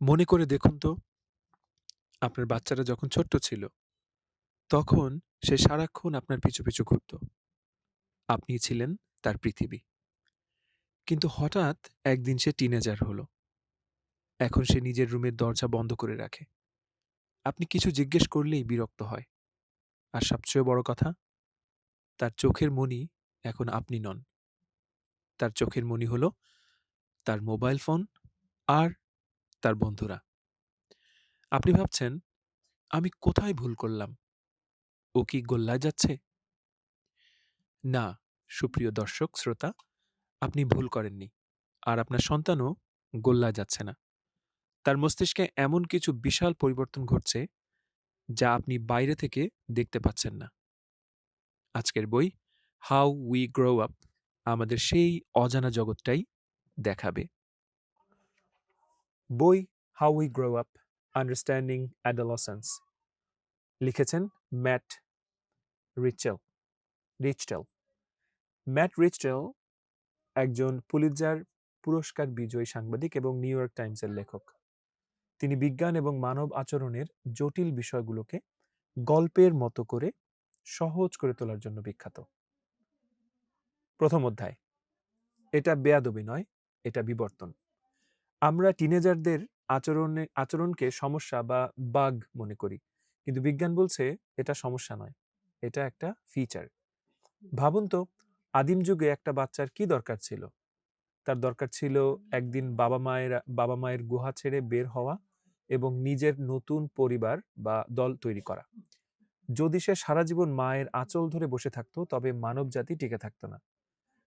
মনে করে দেখুন তো, আপনার বাচ্চারা যখন ছোট্ট ছিল, তখন সে সারাক্ষণ আপনার পিছু, পিছু ঘুরত। আপনি ছিলেন তার পৃথিবী। কিন্তু হঠাৎ একদিন সে টিনেজার হলো। এখন সে নিজের রুমের দরজা বন্ধ করে রাখে। আপনি কিছু জিজ্ঞেস করলেই বিরক্ত হয়। আর সবচেয়ে বড় কথা, তার চোখের মণি এখন আপনি নন। তার চোখের মণি হলো তার মোবাইল ফোন আর তার বন্ধুরা। আপনি ভাবছেন, আমি কোথায় ভুল করলাম? ও কি গোল্লায় যাচ্ছে? না, সুপ্রিয় দর্শক শ্রোতা, আপনি ভুল করেননি। আর আপনার সন্তানও গোল্লায় যাচ্ছে না। তার মস্তিষ্কে এমন কিছু বিশাল পরিবর্তন ঘটছে, যা আপনি বাইরে থেকে দেখতে পাচ্ছেন না। আজকের বই হাউ উই গ্রো আপ আমাদের সেই অজানা জগৎটাই দেখাবে। বই how we grow up understanding adolescence লিখেছেন Matt Richel Richtel Matt Richtel একজন পুলিৎজার পুরস্কার বিজয়ী সাংবাদিক এবং নিউ ইয়র্ক টাইমসের লেখক। তিনি বিজ্ঞান এবং মানব আচরণের জটিল বিষয়গুলোকে গল্পের মতো করে সহজ করে তোলার জন্য বিখ্যাত। প্রথম অধ্যায়। এটা বেয়াদবি নয়, এটা বিবর্তন। আমরা টিনেজারদের আচরণে, আচরণকে সমস্যা বা বাগ মনে করি। কিন্তু বিজ্ঞান বলছে এটা সমস্যা নয়, এটা একটা ফিচার ভাবুন তো, আদিম যুগে একটা বাচ্চার কি দরকার ছিল? তার দরকার ছিল একদিন বাবা মায়ের বাবা মায়ের গুহা ছেড়ে বের হওয়া এবং নিজের নতুন পরিবার বা দল তৈরি করা। যদি সে সারা জীবন মায়ের আঁচল ধরে বসে থাকতো, তবে মানব জাতি টিকে থাকতো না।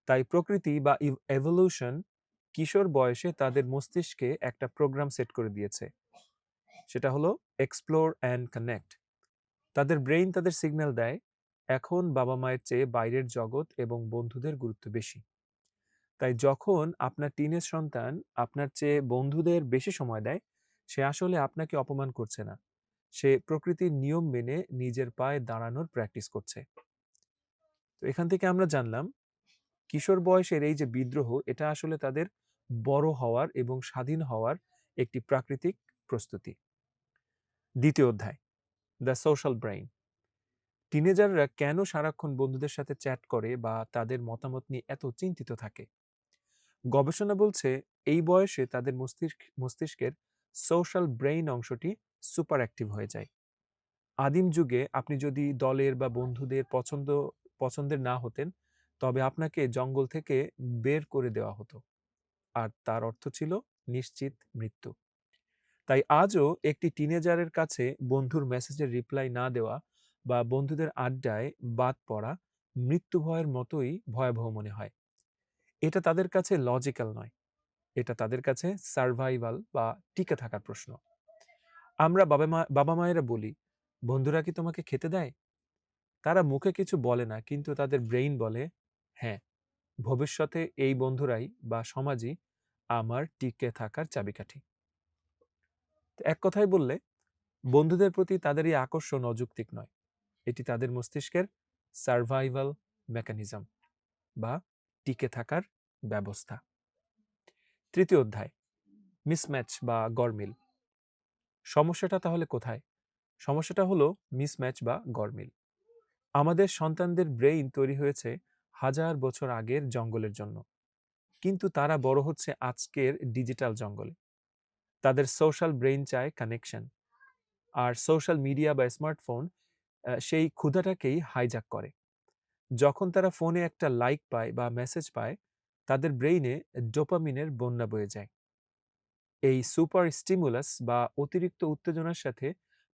তাই প্রকৃতি বা এভলিউশন কিশোর বয়সে তাদের মস্তিষ্কে একটা প্রোগ্রাম সেট করে দিয়েছে। সেটা হলো এক্সপ্লোর অ্যান্ড কানেক্ট তাদের ব্রেইন তাদের সিগন্যাল দেয়, এখন বাবা মায়ের চেয়ে বাইরের জগৎ এবং বন্ধুদের গুরুত্ব বেশি। তাই যখন আপনার টিনের সন্তান আপনার চেয়ে বন্ধুদের বেশি সময় দেয়, সে আসলে আপনাকে অপমান করছে না। সে প্রকৃতির নিয়ম মেনে নিজের পায়ে দাঁড়ানোর প্র্যাকটিস করছে। তো এখান থেকে আমরা জানলাম, কিশোর বয়সের এই যে বিদ্রোহ, এটা আসলে তাদের বড় হওয়ার এবং স্বাধীন হওয়ার একটি প্রাকৃতিক প্রস্তুতি। দ্বিতীয় অধ্যায়, দ্য সোশ্যাল ব্রেইন। টিনেজাররা কেন সারাক্ষণ বন্ধুদের সাথে চ্যাট করে বা তাদের মতামত নিয়ে এত চিন্তিত থাকে? গবেষণা বলছে এই বয়সে তাদের মস্তিষ্ক, মস্তিষ্কের সোশ্যাল ব্রেইন অংশটি সুপার অ্যাক্টিভ হয়ে যায়। আদিম যুগে আপনি যদি দলের বা বন্ধুদের পছন্দ, পছন্দের না হতেন, তবে আপনাকে জঙ্গল থেকে বের করে দেওয়া হতো। আর তার অর্থ ছিল নিশ্চিত মৃত্যু। তাই আজও একটি টিনেজারের কাছে বন্ধুর মেসেজের রিপ্লাই না দেওয়া বা বন্ধুদের আড্ডায় বাদ পড়া মৃত্যু ভয়ের মতোই ভয়াবহ মনে হয়। এটা তাদের কাছে লজিক্যাল নয়। এটা তাদের কাছে সার্ভাইভাল বা টিকে থাকার প্রশ্ন। আমরা বাবা মা, বাবা মায়েরা বলি, বন্ধুরা কি তোমাকে খেতে দেয়? তারা মুখে কিছু বলে না, কিন্তু তাদের ব্রেইন বলে হ্যাঁ। ভবিষ্যতে এই বন্ধুরাই বা সমাজই আমার টিকে থাকার চাবিকাঠি। এক কথায় বললে, বন্ধুদের প্রতি তাদের এই আকর্ষণ অযৌক্তিক নয়। এটি তাদের মস্তিষ্কের সার্ভাইভাল মেকানিজম বা টিকে থাকার ব্যবস্থা। তৃতীয় অধ্যায় মিসম্যাচ বা গরমিল সমস্যাটা তাহলে কোথায়? সমস্যাটা হলো মিসম্যাচ বা গরমিল আমাদের সন্তানদের ব্রেইন তৈরি হয়েছে হাজার বছর আগের জঙ্গলের জন্য। কিন্তু তারা বড় হচ্ছে আজকের ডিজিটাল জঙ্গলে। তাদের সোশ্যাল ব্রেইন চায় কানেকশন। আর সোশ্যাল মিডিয়া বা স্মার্টফোন সেই ক্ষুধাটাকেই হাইজাক করে। যখন তারা ফোনে একটা লাইক পায় বা মেসেজ পায়, তাদের ব্রেইনে ডোপামিনের বন্যা বয়ে যায়। এই সুপার স্টিমুলাস বা অতিরিক্ত উত্তেজনার সাথে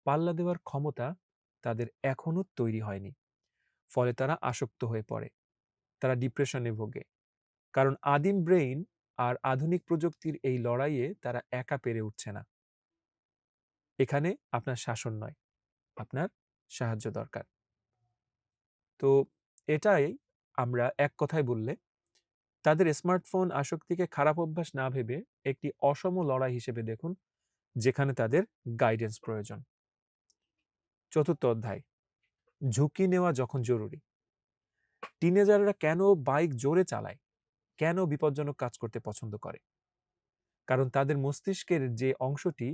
পাল্লা দেওয়ার ক্ষমতা তাদের এখনও তৈরি হয়নি। ফলে তারা আসক্ত হয়ে পড়ে। তারা ডিপ্রেশনে ভোগে। কারণ আদিম ব্রেইন আর আধুনিক প্রযুক্তির এই লড়াইয়ে তারা একা পেরে উঠছে না। এখানে আপনার শাসন নয়, আপনার সাহায্য দরকার। তো এটাই আমরা এক কথায় বললে, তাদের স্মার্টফোন আসক্তিকে খারাপ অভ্যাস না ভেবে একটি অসম লড়াই হিসেবে দেখুন, যেখানে তাদের গাইডেন্স প্রয়োজন। চতুর্থ অধ্যায়, ঝুঁকি নেওয়া যখন জরুরি। টিনেজাররা কেন বাইক জোরে চালায়? কেন বিপজ্জনক কাজ করতে পছন্দ করে? কারণ তাদের মস্তিষ্কের যে অংশটি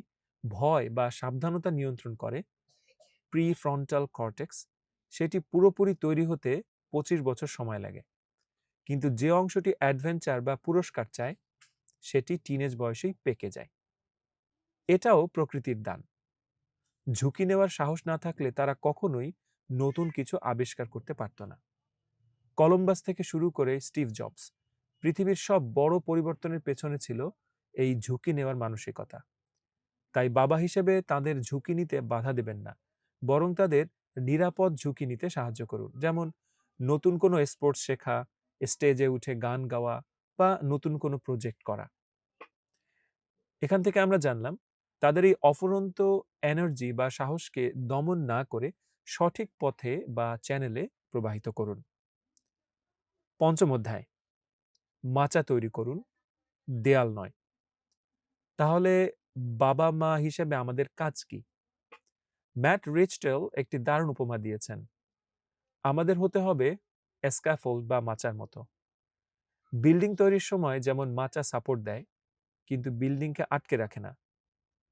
ভয় বা সাবধানতা নিয়ন্ত্রণ করে, প্রিফ্রন্টাল কর্টেক্স, সেটি পুরোপুরি তৈরি হতে পঁচিশ বছর সময় লাগে। কিন্তু যে অংশটি অ্যাডভেঞ্চার বা পুরস্কার চায়, সেটি টিনেজ বয়সেই পেকে যায়। এটাও প্রকৃতির দান। ঝুঁকি নেওয়ার সাহস না থাকলে তারা কখনোই নতুন কিছু আবিষ্কার করতে পারত না। কলম্বাস থেকে শুরু করে স্টিভ জবস, পৃথিবীর সব বড় পরিবর্তনের পেছনে ছিল এই ঝুঁকি নেওয়ার মানসিকতা। তাই বাবা হিসেবে তাদের ঝুঁকি নিতে বাধা দেবেন না, বরং তাদের নিরাপদ ঝুঁকি নিতে সাহায্য করুন। যেমন, নতুন কোনো স্পোর্টস শেখা, স্টেজে উঠে গান গাওয়া বা নতুন কোনো প্রজেক্ট করা। এখান থেকে আমরা জানলাম, তাদের এই অফুরন্ত এনার্জি বা সাহসকে দমন না করে সঠিক পথে বা চ্যানেলে প্রবাহিত করুন। পঞ্চম অধ্যায়, মাচা তৈরি করুন, দেয়াল নয়। তাহলে বাবা মা হিসেবে আমাদের কাজ কি? ম্যাট রিচটেল একটি দারুণ উপমা দিয়েছেন। আমাদের হতে হবে এসকাফোল্ড বা মাচার মতো। বিল্ডিং তৈরির সময় যেমন মাচা সাপোর্ট দেয়, কিন্তু বিল্ডিংকে আটকে রাখে না।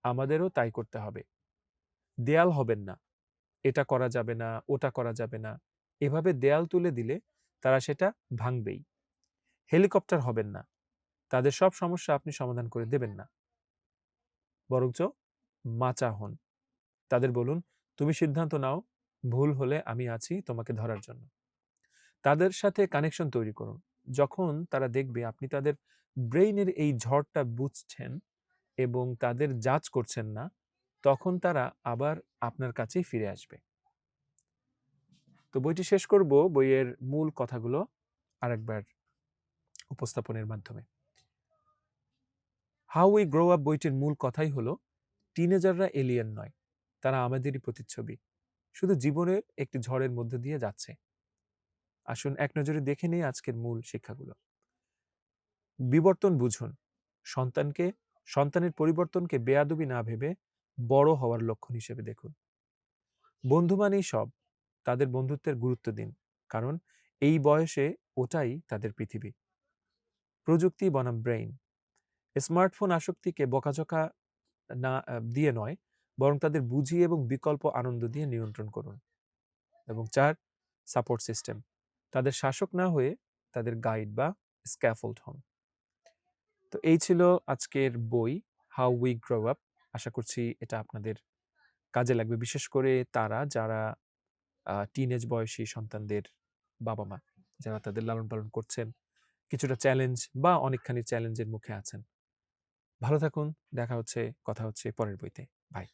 আমাদেরও তাই করতে হবে। দেয়াল হবেন না। এটা করা যাবে না, ওটা করা যাবে না। এভাবে দেয়াল তুলে দিলে তারা সেটা ভাঙবেই। হেলিকপ্টার হবেন না। তাদের সব সমস্যা আপনি সমাধান করে দেবেন না। বরঞ্চ মাচা হন। তাদের বলুন, তুমি সিদ্ধান্ত নাও, ভুল হলে আমি আছি তোমাকে ধরার জন্য। তাদের সাথে কানেকশন তৈরি করুন। যখন তারা দেখবে আপনি তাদের ব্রেইনের এই ঝড়টা বুঝছেন এবং তাদের জাজ করছেন না, তখন তারা আবার আপনার কাছেই ফিরে আসবে। তো বইটি শেষ করব বইয়ের মূল কথাগুলো আরেকবার উপস্থাপনের মাধ্যমে। হাউ উই গ্রো আপ বইটির মূল কথাই হলো টিনেজাররা এলিয়েন নয়, তারা আমাদেরই প্রতিচ্ছবি, শুধু জীবনের একটি ঝড়ের মধ্যে দিয়ে যাচ্ছে। আসুন এক নজরে দেখে নেই আজকের মূল শিক্ষাগুলো। বিবর্তন বুঝুন, সন্তানকে, সন্তানের পরিবর্তনকে বেয়াদবি না ভেবে বড় হওয়ার লক্ষণ হিসেবে দেখুন। বন্ধু মানেই সব তাদের বন্ধুত্বের গুরুত্ব দিন। কারণ এই বয়সে ওটাই তাদের পৃথিবী। প্রযুক্তি বনাম ব্রেইন। স্মার্টফোন আসক্তিকে বকাঝকা না দিয়ে নয়, বরং তাদের বুঝিয়ে এবং বিকল্প আনন্দ দিয়ে নিয়ন্ত্রণ করুন। এবং চার, সাপোর্ট সিস্টেম। তাদের শাসক না হয়ে তাদের গাইড বা স্ক্যাফোল্ড হন। তো এই ছিল আজকের বই, হাউ উই গ্রো আপ। আশা করছি এটা আপনাদের কাজে লাগবে। বিশেষ করে তারা যারা টিনেজ বয়সী সন্তানদের বাবা মা যারা তাদের লালন পালন করছেন, কিছুটা চ্যালেঞ্জ বা অনেকখানি চ্যালেঞ্জের মুখে আছেন। ভালো থাকুন, দেখা হচ্ছে, কথা হচ্ছে পরের বইতে। বাই